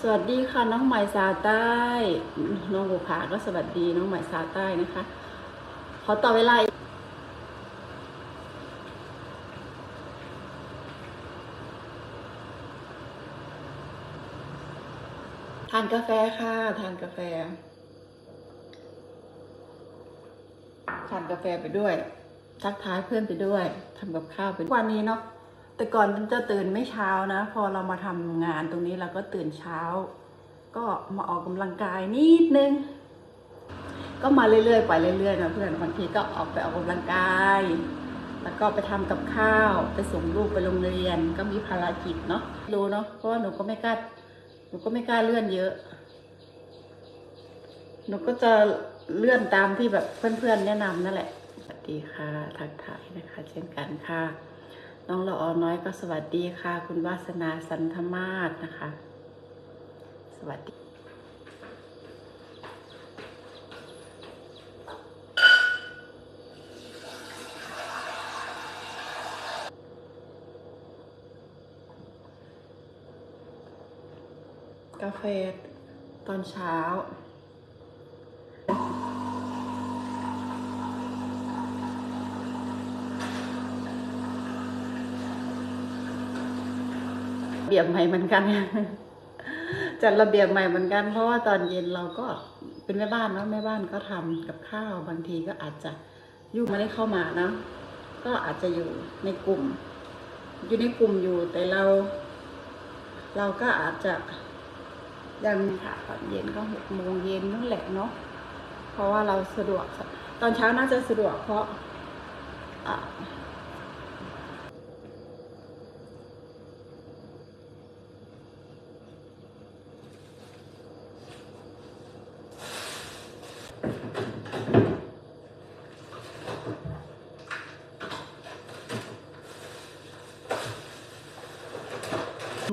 สวัสดีค่ะน้องใหม่สาใต้ น้องบุภาก็สวัสดีน้องใหม่สาใต้นะคะ ขอต่อเวลาทานกาแฟค่ะ ทานกาแฟ ทานกาแฟไปด้วย ทักทายเพื่อนไปด้วยทำกับข้าวไปวันนี้เนาะ แต่ก่อนจะตื่นไม่เช้านะ พอเรามาทำงานตรงนี้เราก็ตื่นเช้า ก็มาออกกำลังกายนิดนึง ก็มาเรื่อยๆไปเรื่อยๆนะเพื่อนบางทีก็ออกไปออกกำลังกาย แล้วก็ไปทำกับข้าว ไปส่งลูกไปโรงเรียน ก็มีภารกิจเนาะรู้เนาะเพราะว่าหนูก็ไม่กล้าหนูก็ไม่กล้าเลื่อนเยอะ หนูก็จะเลื่อนตามที่แบบเพื่อนๆแนะนำนั่นแหละสวัสดีค่ะทักทายนะคะ เช่นกันค่ะ น้องละออน้อยก็สวัสดีค่ะ คุณวาสนาสันธมาศนะคะ สวัสดีกาแฟตอนเช้า เบียบใหม่เหมือนกันจัดระเบียบใหม่เหมือนกัน เพราะว่าตอนเย็นเราก็เป็นแม่บ้านเนาะแม่บ้านก็ทำกับข้าวบางทีก็อาจจะยุ่งไม่ได้เข้ามานะก็อาจจะอยู่ในกลุ่ม อยู่ในกลุ่มอยู่แต่เรา เราก็อาจจะยังค่ะตอนเย็นก็หกโมงเย็นนั่นแหละเนาะเพราะว่าเราสะดวก ตอนเช้าน่าจะสะดวกเพราะ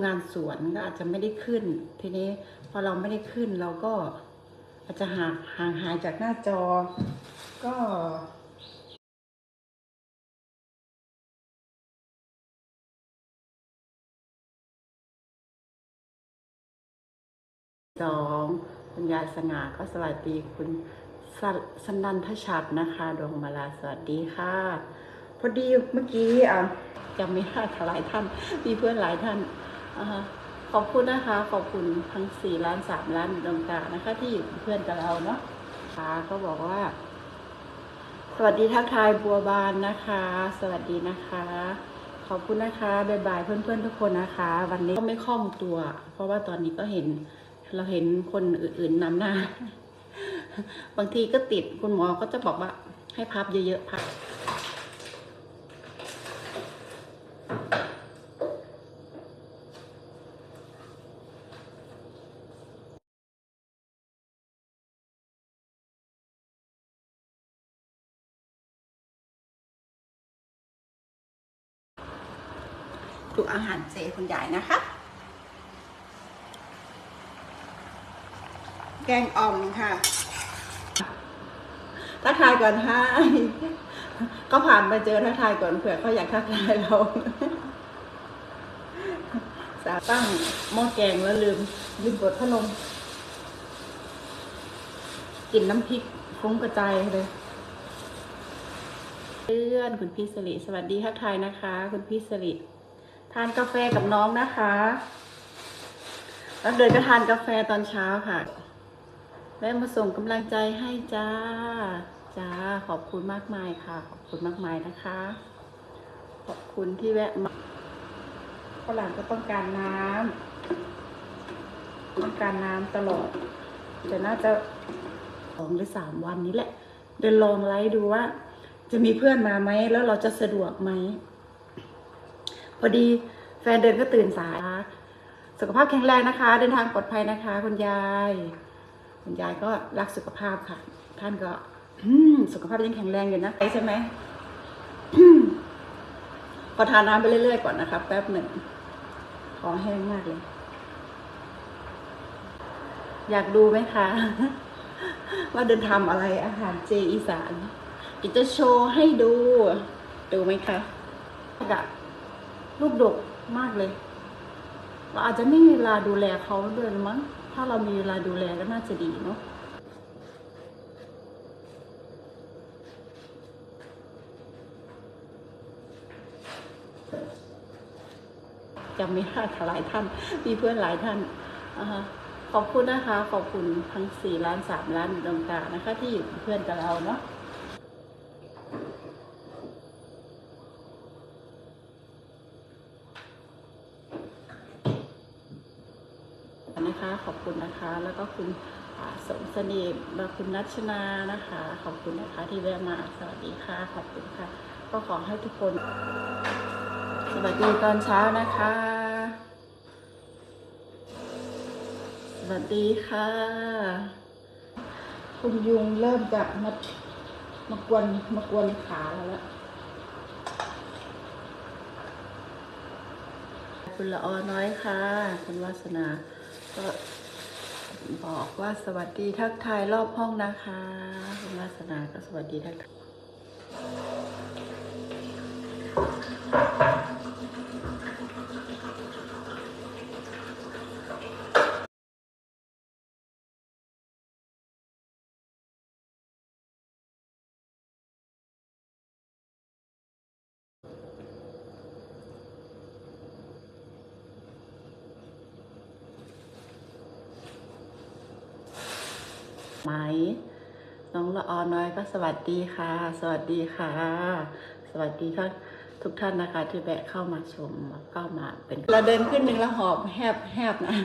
งานสวนก็อาจจะไม่ได้ขึ้น ทีนี้พอเราไม่ได้ขึ้นเราก็อาจจะห่างห่างหายจากหน้าจอ ก็สองคุณยายสง่าก็สวัสดีคุณสสนันทชัดนะคะดวงมาลาสวัสดีค่ะ พอดีเมื่อกี้อะจำไม่ได้ค่ะหลายท่าน มีเพื่อนหลายท่าน ขอบคุณนะคะ ขอบคุณทั้งสี่ล้านสามล้านดวงตานะคะ ที่อยู่เพื่อนกับเราเนาะค่ะก็บอกว่า สวัสดีทักทายบัวบานนะคะ สวัสดีนะคะ ขอบคุณนะคะบ๊ายบายเพื่อนๆทุกคนนะคะ วันนี้ก็ไม่คล่องตัว เพราะว่าตอนนี้ก็เห็น เราเห็นคนอื่นๆนำหน้า บางทีก็ติดคุณหมอก็จะบอกว่า ให้พับเยอะๆพับ ดูอาหารเจคุณยายนะคะ แกงอ่อมค่ะทักทายก่อนค่ะก็ผ่านมาเจอทักทายก่อนเผื่อเขาอยากทักทายเราสาตั้งหม้อแกงแล้วลืม ลืมกดพัดลมกลิ่นน้ำพริกฟุ้งกระจายเลยเพื่อนคุณพี่สิริสวัสดีทักทายนะคะ คุณพี่สิริ ทานกาแฟกับน้องนะคะแล้วเดินก็ทานกาแฟตอนเช้าค่ะแวะมาส่งกำลังใจให้จ้า จ้า ขอบคุณมากมายค่ะ ขอบคุณมากมายนะคะ ขอบคุณที่แวะมาฝรั่งก็ต้องการน้ำต้องการน้ำตลอดแต่น่าจะสองหรือสามวันนี้แหละ เดินลองไลฟ์ดูว่า จะมีเพื่อนมาไหม แล้วเราจะสะดวกไหม พอดีแฟนเดินก็ตื่นสายสุขภาพแข็งแรงนะคะ เดินทางปลอดภัยนะคะ คุณยาย คุณยายก็รักสุขภาพค่ะ ท่านก็สุขภาพยังแข็งแรงอยู่นะใช่ไหมขอทานน้ำไปเรื่อยๆก่อนนะคะแป๊บหนึ่งขอแห้งมากเลย อยากดูไหมคะ ว่าเดินทำอะไรอาหารเจอีสานเดี๋ยวจะโชว์ให้ดู ดูไหมคะกะ ลูกดกมากเลย เราอาจจะไม่มีเวลาดูแลเขาด้วยมั้ง ถ้าเรามีเวลาดูแลก็น่าจะดีเนาะจำไม่ได้ค่ะหลายท่าน มีเพื่อนหลายท่านอขอบคุณนะคะ ขอบคุณทั้งสี่ล้านสามล้านดวงตานะคะ ที่อยู่เป็นเพื่อนกับเราเนาะ นะคะขอบคุณนะคะ แล้วก็คุณสมสน่ห์และคุณนัชนานะคะ ขอบคุณนะคะที่แวะมาสวัสดีค่ะ ขอบคุณค่ะ ก็ขอให้ทุกคน สวัสดีตอนเช้านะคะ สวัสดีค่ะ คุณยุงเริ่มจะมามากวนมากวนขาเราแล้วคุณละออน้อยค่ะ คุณวาสนา ก็บอกว่าสวัสดีทักทายรอบห้องนะคะคุณวาสนาก็สวัสดีทักทาย ไหม น้องละออน้อยก็สวัสดีค่ะ สวัสดีค่ะ สวัสดีท่านทุกท่านนะคะที่แวะเข้ามาชมเข้ามาเป็น เราเดินขึ้นหนึ่งแล้วหอบแหบแหบนะ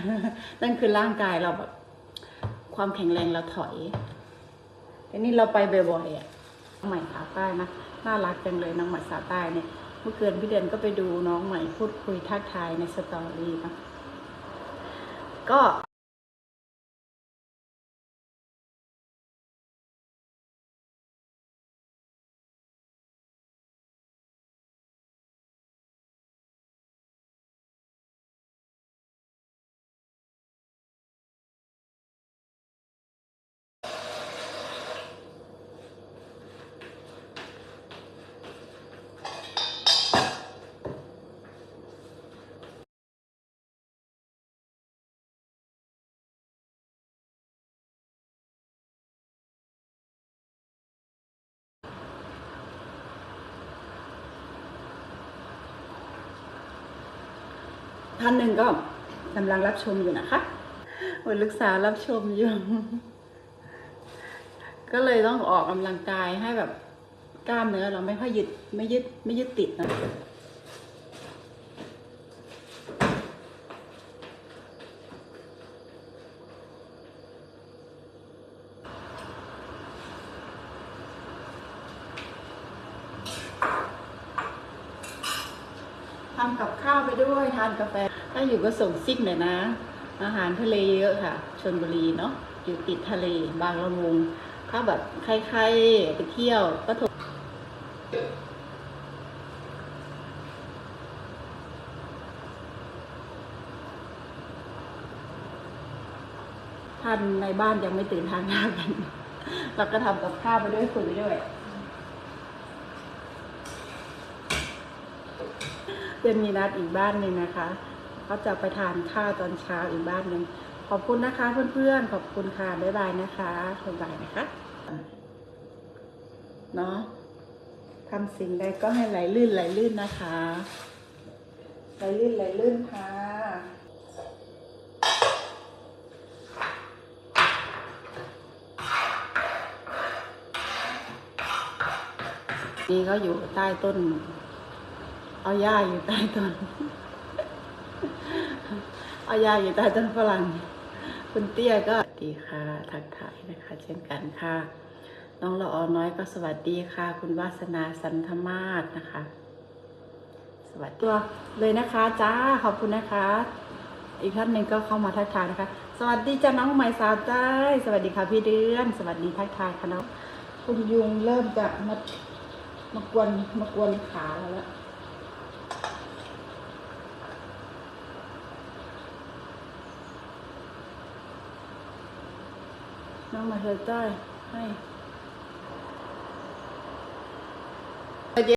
นั่นคือร่างกายเราแบบความแข็งแรงเราถอยแต่นี่เราไปบ่อยๆอะน้องใหม่สาวใต้นะน่ารักจังเลยน้องใหม่สาวใต้เนี่ยเมื่อคืนพี่เดือนก็ไปดูน้องใหม่พูดคุยทักทายในสตอรี่นะก็ ท่านหนึ่งก็กำลังรับชมอยู่นะคะวันลึกษารับชมอยู่ ก็เลยต้องออกกำลังกายให้แบบกล้ามเนื้อเราไม่ค่อยยึดไม่ยึดไม่ยึดติดนะ ทำกับข้าวไป ด้วยทานกาแฟ ถ้าอยู่ก็ส่งซิกหน่อยนะ อาหารทะเลเยอะค่ะชนบุรีเนาะอยู่ติดทะเลบางละมุงถ้าแบบใครๆไปเที่ยวก็โทรท่านในบ้านยังไม่ตื่นทานข้าวกัน เราก็ทำกับข้าวไปด้วยคุยไปด้วย เดือนมีนัดอีกบ้านหนึ่งนะคะเขาจะไปทานข้าวตอนเช้าอีกบ้านหนึ่งขอบคุณนะคะเพื่อนๆ ขอบคุณค่ะ บ๊ายบายนะคะบ๊ายบายนะคะ เนาะทำสิ่งใดก็ให้ไหลลื่นไหลลื่นนะคะ ไหลลื่นไหลลื่นค่ะนี่ก็อยู่ใต้ต้น เอาหญ้าอยู่ใต้ต้น เอาหญ้าอยู่ใต้ต้นฝรั่ง คุณเตี้ยก็ดีค่ะ ทักทายนะคะ เช่นกันค่ะ น้องละออน้อยก็สวัสดีค่ะ คุณวาสนาสันธมาศนะคะ สวัสดีเลยนะคะจ้า ขอบคุณนะคะ อีกท่านหนึ่งก็เข้ามาทักทายนะคะ สวัสดีจ้าน้องใหม่สาวใต้สวัสดีค่ะพี่เดือน สวัสดีทักทายค่ะน้องคุณยุงเริ่มจะมามากวนมากวนขาเราแล้ว น้องมาเธอใต้ให้